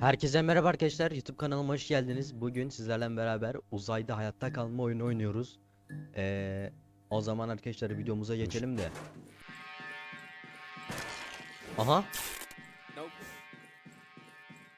Herkese merhaba arkadaşlar. YouTube kanalıma hoş geldiniz. Bugün sizlerle beraber uzayda hayatta kalma oyunu oynuyoruz. Ee, o zaman arkadaşlar videomuza geçelim de. Aha.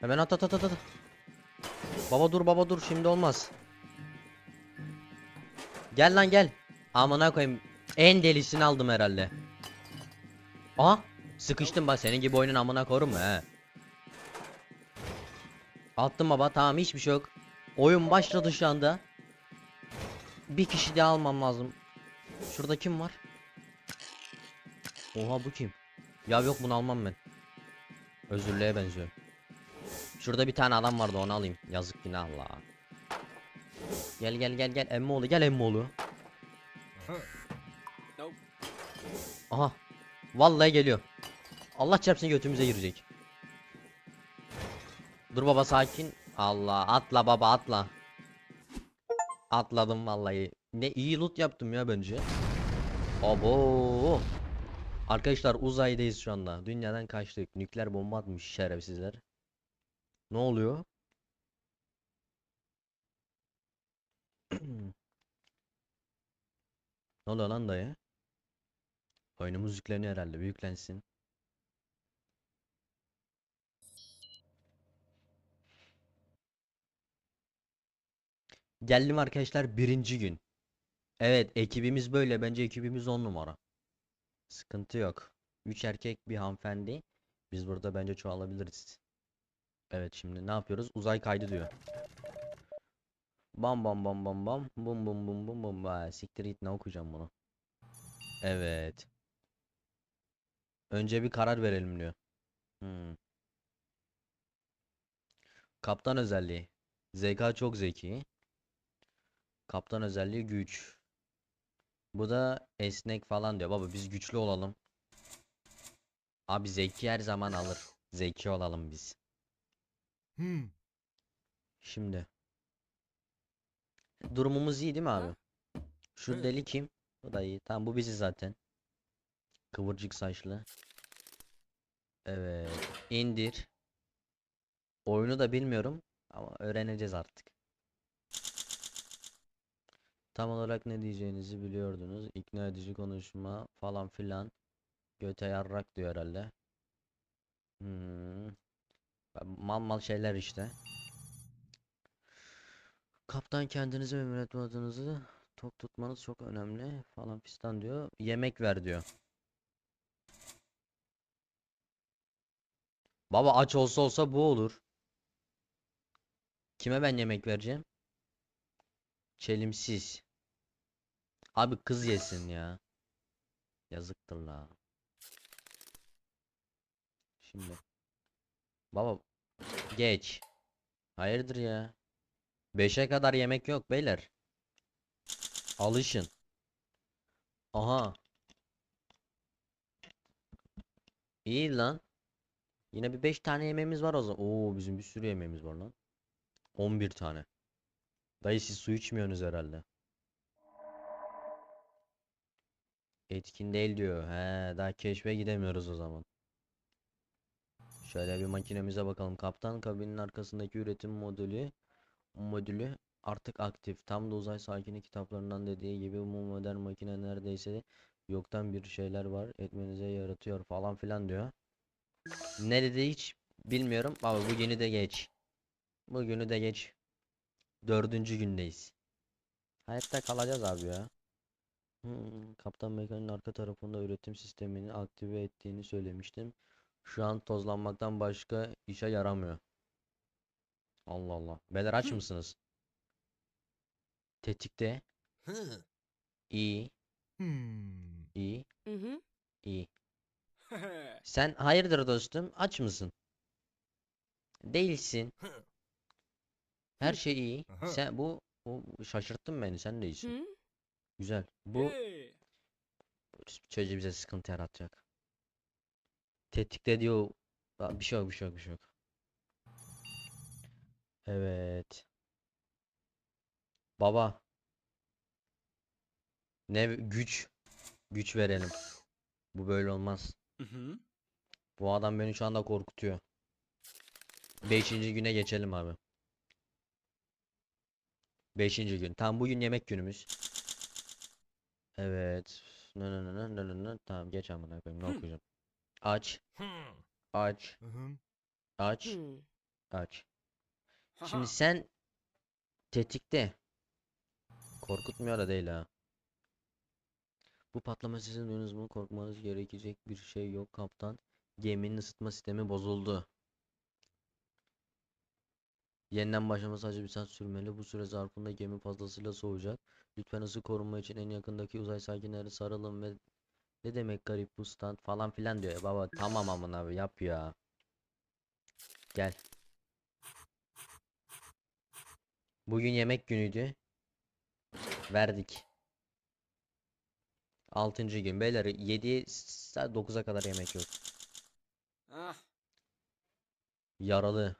Hemen at at at at at. Baba dur baba dur şimdi olmaz. Gel lan gel. Amına koyayım. En delisini aldım herhalde. Aha. Sıkıştım bak senin gibi oyunun amına korum mu he? Attım baba tamam hiçbir şey yok. Oyun başladı şu anda. Bir kişi daha almam lazım. Şurada kim var? Oha bu kim? Ya yok bunu almam ben. Özürlüğe benziyor. Şurada bir tane adam vardı onu alayım. Yazık günah Allah. Gel gel gel gel emmoğlu gel emmoğlu. Aha. Vallahi geliyor. Allah çarpsın götümüze girecek. Dur baba sakin. Allah atla baba atla. Atladım vallahi. Ne iyi loot yaptım ya bence. Abo. Arkadaşlar uzaydayız şu anda. Dünyadan kaçtık. Nükleer bomba atmış şerefsizler. Ne oluyor? Ne oluyor lan dayı? Oyunumuz yükleniyor herhalde. Büyüklensin. Geldim arkadaşlar birinci gün. Evet ekibimiz böyle. Bence ekibimiz on numara. Sıkıntı yok. Üç erkek bir hanımefendi. Biz burada bence çoğalabiliriz. Evet şimdi ne yapıyoruz? Uzay kaydı diyor. Bam bam bam bam bam. Bum bum bum bum bum. Vay, siktir git ne okuyacağım bunu. Evet. Önce bir karar verelim diyor. Hmm. Kaptan özelliği. ZK çok zeki. Kaptan özelliği güç. Bu da esnek falan diyor. Baba biz güçlü olalım. Abi zeki her zaman alır. Zeki olalım biz. Hmm. Şimdi. Durumumuz iyi değil mi abi? Şu Evet. deli kim? Bu da iyi. Tamam bu bizi zaten. Kıvırcık saçlı. Evet. İndir. Oyunu da bilmiyorum ama öğreneceğiz artık. Tam olarak ne diyeceğinizi biliyordunuz. İkna edici konuşma falan filan. Göte yarrak diyor herhalde. Hmm. Mal mal şeyler işte. Kaptan kendinizi ve mürettebatınızı tok tutmanız çok önemli falan fistan diyor. Yemek ver diyor. Baba aç olsa olsa bu olur. Kime ben yemek vereceğim? Çelimsiz. Abi kız yesin ya. Yazıktır la. Şimdi. Baba geç. Hayırdır ya? 5'e kadar yemek yok beyler. Alışın. Aha. İyi lan. Yine bir 5 tane yemeğimiz var o zaman. Oo bizim bir sürü yemeğimiz var lan. 11 tane. Dayı siz su içmiyorsunuz herhalde. Etkin değil diyor. He, daha keşfe gidemiyoruz o zaman. Şöyle bir makinemize bakalım. Kaptan kabinin arkasındaki üretim modülü modülü artık aktif. Tam da uzay sakini kitaplarından dediği gibi bu modern makine neredeyse yoktan bir şeyler var etmenize yaratıyor falan filan diyor. Ne dedi hiç bilmiyorum ama bugünü de geç. Bugünü de geç. Dördüncü gündeyiz. Hayatta kalacağız abi ya. Hmm, Kaptan Mekan'ın arka tarafında üretim sistemini aktive ettiğini söylemiştim. Şu an tozlanmaktan başka işe yaramıyor. Allah Allah. Beyler aç mısınız? Tetikte. Hı. İyi, iyi, iyi. Sen hayırdır dostum? Aç mısın? Değilsin. Her şey iyi. Sen bu, bu şaşırttın beni. Sen de iyisin. Hı? Güzel. Bu çocuğu bize sıkıntı yaratacak. Tetikte diyor. Bir şey yok, bir şey yok, bir şey yok. Evet. Baba. Ne güç. Güç verelim. Bu böyle olmaz. Hı hı. Bu adam beni şu anda korkutuyor. Beşinci güne geçelim abi. Beşinci gün. Tam bugün yemek günümüz. Evet. Nı nı nı nı nı nı. Tamam geç amına koyayım. Ne okuyacağım? Aç. Aç. Aç. Aç. Şimdi sen tetikte. Korkutmuyor da değil ha. Bu patlama sesini duydunuz mu? Korkmanız gerekecek bir şey yok kaptan. Geminin ısıtma sistemi bozuldu. Yeniden başlaması sadece bir saat sürmeli. Bu süre zarfında gemi fazlasıyla soğuyacak. Lütfen ısı korunma için en yakındaki uzay sakinleri sarılın ve ne demek garip bu stand falan filan diyor. ya. Baba tamam amına abi yap ya. Gel. Bugün yemek günüydü. Verdik. 6. gün. Beyler 7 saat 9'a kadar yemek yok. Ah. Yaralı.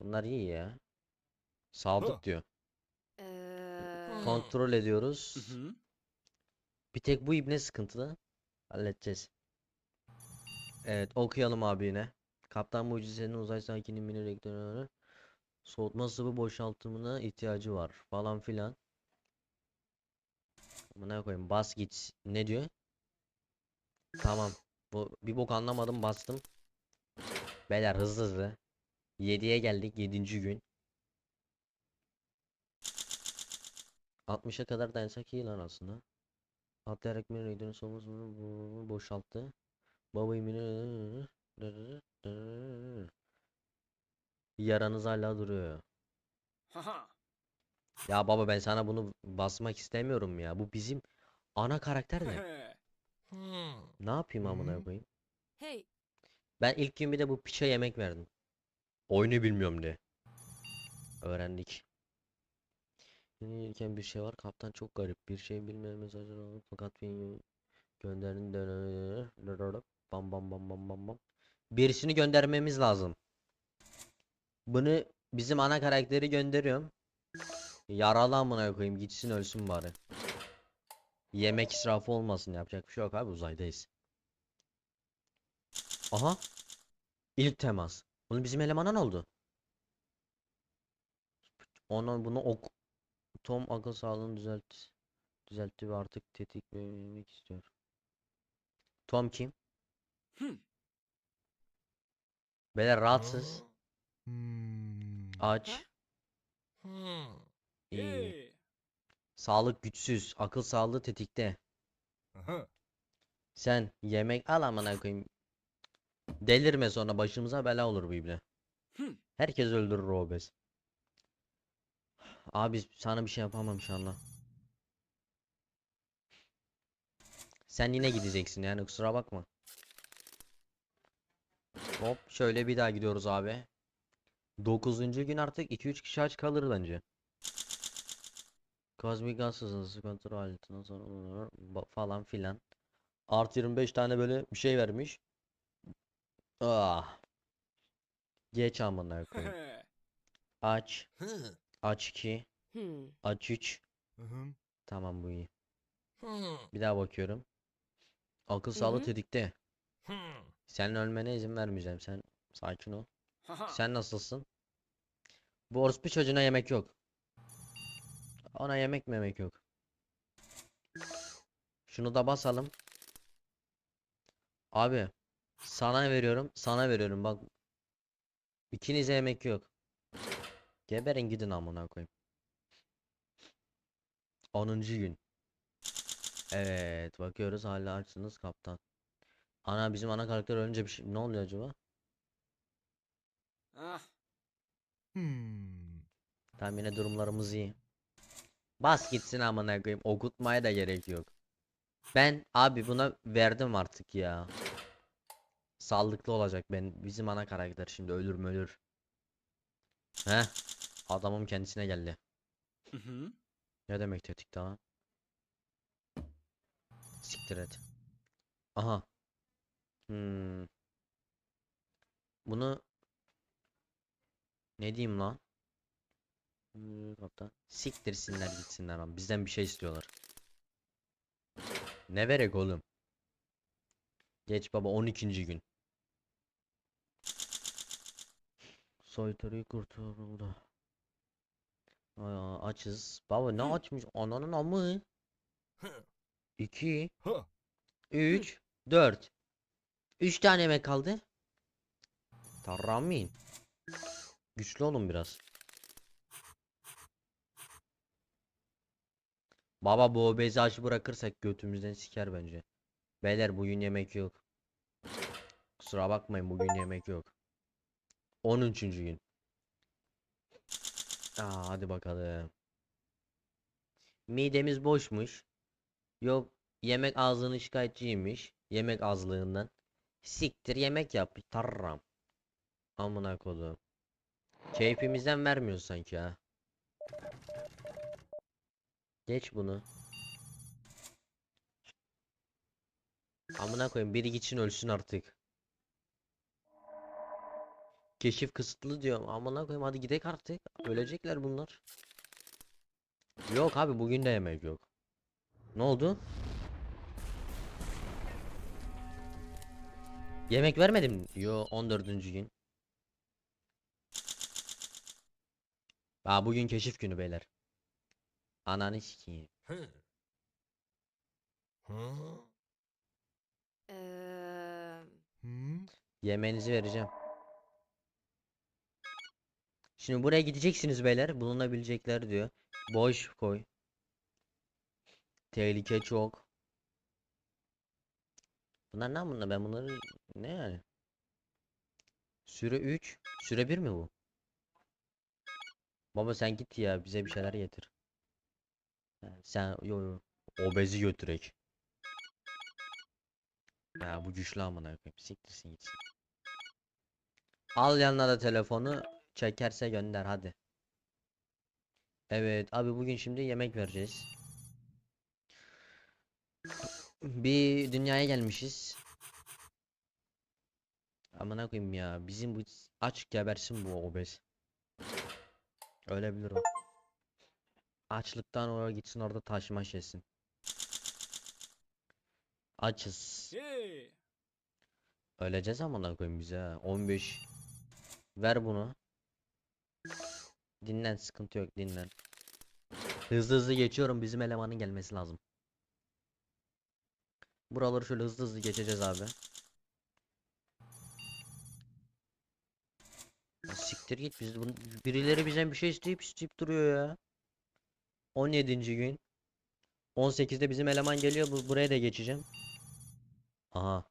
Bunlar iyi ya. Sağlık Hı. diyor. Ee, Kontrol ediyoruz. Mhm. Bir tek bu ibne sıkıntılı. Halledeceğiz. Evet okuyalım abi yine. Kaptan Mucize'nin uzay sakini mini reaktörü soğutma sıvı boşaltımına ihtiyacı var falan filan. Amına koyayım bas git. Ne diyor? Tamam. Bu bir bok anlamadım bastım. Beyler hızlı hızlı. 7'ye geldik 7. gün. 60'a kadar dayansak iyi lan aslında. Atlayarak mini reaktörün soğutmasını boşalttı. Baba mini Yaranız hala duruyor. Ya baba ben sana bunu basmak istemiyorum ya. Bu bizim ana karakter de. Hmm. Ne yapayım amına Hı. koyayım? hey, Ben ilk gün bir de bu piçe yemek verdim. Oyunu bilmiyorum diye. Öğrendik. Yenilirken bir şey var. Kaptan çok garip. Bir şey bilmeyen mesajlar aldı. Fakat bir gönderin bam bam bam bam bam bam. Birisini göndermemiz lazım. Bunu bizim ana karakteri gönderiyorum. Yaralı amına koyayım gitsin ölsün bari. Yemek israfı olmasın yapacak bir şey yok abi uzaydayız. Aha. İlk temas. Bunu bizim elemana ne oldu? Ona bunu ok Tom akıl sağlığını düzelt düzeltti ve artık tetik vermek istiyor. Tom kim? Hmm. Beyler rahatsız. Hmm. Aç. Hmm. iyi. Sağlık güçsüz. Akıl sağlığı tetikte. Aha. Sen yemek al amına koyayım. Delirme sonra başımıza bela olur bu ibne. Herkes öldürür o obez. Abi sana bir şey yapamam inşallah. Sen yine gideceksin yani kusura bakma. Hop şöyle bir daha gidiyoruz abi. 9. gün artık 2-3 kişi aç kalır bence. Kozmik gaz hızlısı kontrol aletine sonra falan filan. Artı 25 tane böyle bir şey vermiş. Ah. Geç amına koyayım. Aç. Hı. Aç 2. hmm. Aç 3. Mhm. Tamam bu iyi. Bir daha bakıyorum. Akıl sağlığı hı. tetikte. Senin ölmene izin vermeyeceğim. Sen sakin ol. Sen nasılsın? Bu orospu çocuğuna yemek yok. Ona yemek memek yok. Şunu da basalım. Abi sana veriyorum, sana veriyorum. Bak ikinize yemek yok. Geberin gidin amına koyayım. 10. gün. Evet, bakıyoruz hala açsınız kaptan. Ana bizim ana karakter ölünce bir şey ne oluyor acaba? Ah. Hmm. Tamam yine durumlarımız iyi. Bas gitsin amına koyayım. Okutmaya da gerek yok. Ben abi buna verdim artık ya. Sağlıklı olacak ben. Bizim ana karakter şimdi ölür mü ölür. He? Adamım kendisine geldi. Mhm. Ne demek tetikte lan? Siktir et. Aha. Hmm. Bunu ne diyeyim lan? Hmm, kaptan. Siktirsinler gitsinler lan. Bizden bir şey istiyorlar. Ne verek oğlum? Geç baba 12. gün. Soytarı kurtuldu. Aa, açız. Baba ne açmış? Ananın amı. 2 Hı. 3 4 3 tane yemek kaldı. Tarramin. Güçlü olun biraz. Baba bu obezi aç bırakırsak götümüzden siker bence. Beyler bugün yemek yok. Kusura bakmayın bugün yemek yok. 13. gün. Aa, hadi bakalım. Midemiz boşmuş. Yok yemek ağzının şikayetçiymiş. Yemek azlığından. Siktir yemek yap. Tarram. Amına kodum. Keyfimizden vermiyor sanki ha. Geç bunu. Amına koyayım biri gitsin ölsün artık. Keşif kısıtlı diyorum. Amına koyayım hadi gidek artık. Ölecekler bunlar. Yok abi bugün de yemek yok. Ne oldu? Yemek vermedim. Yo 14. gün. Aa bugün keşif günü beyler. Ananı sikeyim. Hı. Hı. Eee, Hı. Yemeğinizi vereceğim. Şimdi buraya gideceksiniz beyler. Bulunabilecekler diyor. Boş koy. Tehlike çok. Bunlar ne bunlar? Ben bunları ne yani? Süre 3. Süre 1 mi bu? Baba sen git ya bize bir şeyler getir. Sen yo yo obezi götürek. Ya bu güçlü amına koyayım. Siktirsin gitsin. Al yanına da telefonu. Çekerse gönder hadi. Evet abi bugün şimdi yemek vereceğiz. Bir dünyaya gelmişiz. Amına koyayım ya. Bizim bu aç gebersin bu obez. Ölebilir o. Açlıktan oraya gitsin orada taş maş yesin. Açız. Ye. Öleceğiz amına koyayım bize ha. 15. Ver bunu. Dinlen sıkıntı yok dinlen. Hızlı hızlı geçiyorum bizim elemanın gelmesi lazım. Buraları şöyle hızlı hızlı geçeceğiz abi. Siktir git biz bunu birileri bizden bir şey isteyip isteyip duruyor ya. 17. gün. 18'de bizim eleman geliyor bu buraya da geçeceğim. Aha.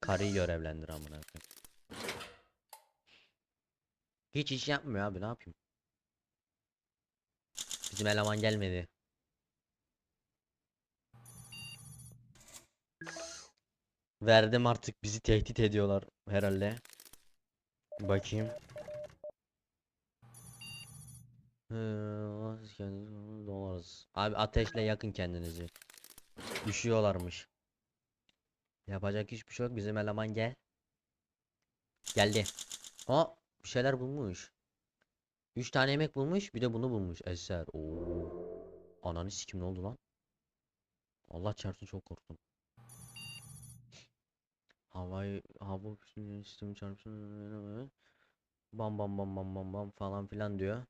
Karıyı görevlendir amına koyayım. Hiç iş yapmıyor abi ne yapayım? Bizim eleman gelmedi. Verdim artık bizi tehdit ediyorlar herhalde. Bakayım. Dolarız. Abi ateşle yakın kendinizi. Üşüyorlarmış. Yapacak hiçbir şey yok. Bizim eleman gel. Geldi. Aa bir şeyler bulmuş. 3 tane yemek bulmuş. Bir de bunu bulmuş. Eser. Oo. Ananı sikim ne oldu lan? Allah çarpsın çok korktum. Havayı hava sistemi çarpsın. Bam bam bam bam bam bam falan filan diyor.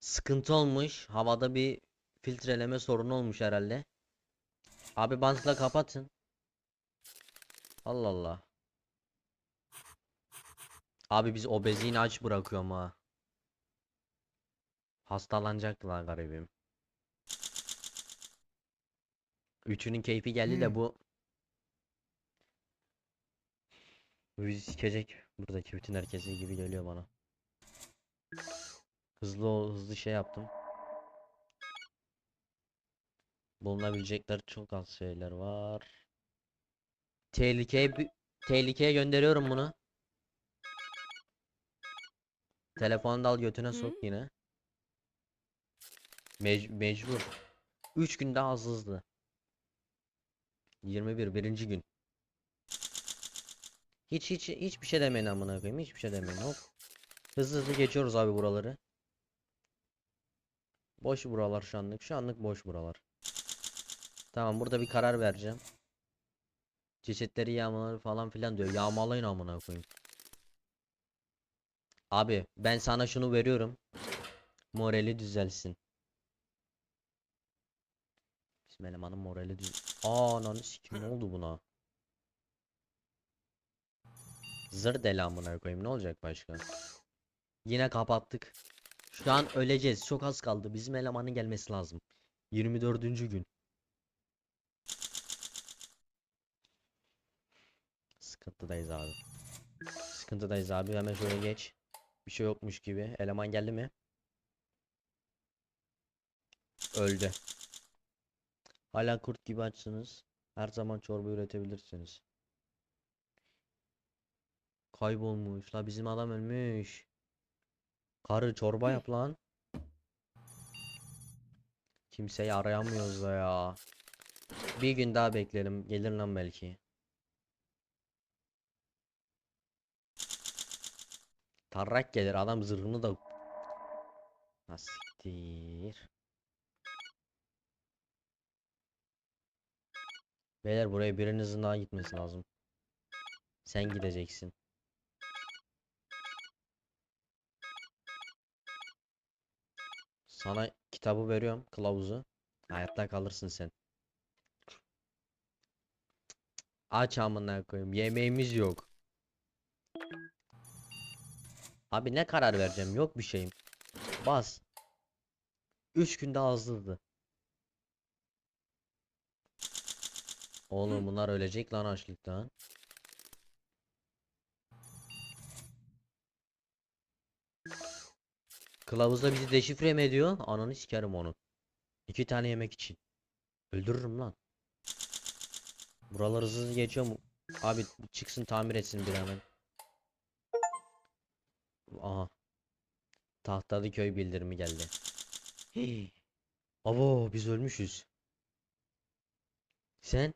Sıkıntı olmuş. Havada bir filtreleme sorunu olmuş herhalde. Abi bantla kapatın. Allah Allah. Abi biz obezliğini aç bırakıyorum ha. Hastalanacaklar garibim. Üçünün keyfi geldi de Hmm. bu bu bizi sikecek. Buradaki bütün herkesi gibi geliyor bana. Hızlı ol, hızlı şey yaptım. Bulunabilecekler çok az şeyler var. Tehlikeye tehlikeye gönderiyorum bunu. Telefonu da al götüne sok Hı? yine. Mec- mecbur. 3 gün daha az hızlı. 21 birinci gün. Hiç hiç hiçbir şey demeyin amına koyayım. Hiçbir şey demeyin. Hop. Hızlı hızlı geçiyoruz abi buraları. Boş buralar şu anlık. Şu anlık boş buralar. Tamam burada bir karar vereceğim. Cesetleri yağmaları falan filan diyor. Yağmalayın amına koyayım. Abi ben sana şunu veriyorum. Morali düzelsin. Bizim elemanın morali düz... Aa ananı sikim ne oldu buna? Zır deli amına koyayım ne olacak başka? Yine kapattık. Şu an öleceğiz. Çok az kaldı. Bizim elemanın gelmesi lazım. 24. gün. Sıkıntıdayız abi. Sıkıntıdayız abi. Hemen şöyle geç. Bir şey yokmuş gibi. Eleman geldi mi? Öldü. Hala kurt gibi açsınız. Her zaman çorba üretebilirsiniz. Kaybolmuş. La bizim adam ölmüş. Karı çorba yap lan. Kimseyi arayamıyoruz da ya. Bir gün daha beklerim. Gelir lan belki. Tarrak gelir adam zırhını da Nasittir. Beyler buraya birinizin daha gitmesi lazım. Sen gideceksin. Sana kitabı veriyorum, kılavuzu. Hayatta kalırsın sen. Aç amına koyayım. Yemeğimiz yok. Abi ne karar vereceğim? Yok bir şeyim. Bas. 3 günde azlıydı. Oğlum bunlar ölecek lan açlıktan. Kılavuzda bizi deşifre mi ediyor? Ananı sikerim onun. İki tane yemek için. Öldürürüm lan. Buralar hızlı geçiyor mu? Abi çıksın tamir etsin bir hemen. Aha. Tahtalı köy bildirimi geldi. Hii. Abo biz ölmüşüz. Sen?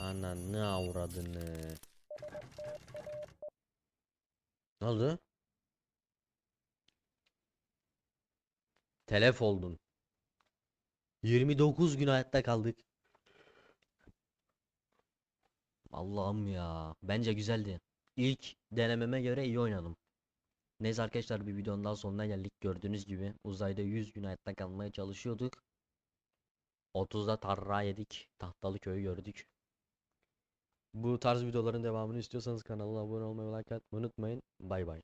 Ananı avradını. Ne oldu? Telef oldun. 29 gün hayatta kaldık. Allah'ım ya. Bence güzeldi. İlk denememe göre iyi oynadım. Neyse arkadaşlar bir videonun daha sonuna geldik. Gördüğünüz gibi uzayda 100 gün hayatta kalmaya çalışıyorduk. 30'da tarra yedik. Tahtalı köyü gördük. Bu tarz videoların devamını istiyorsanız kanala abone olmayı, like atmayı unutmayın. Bay bay.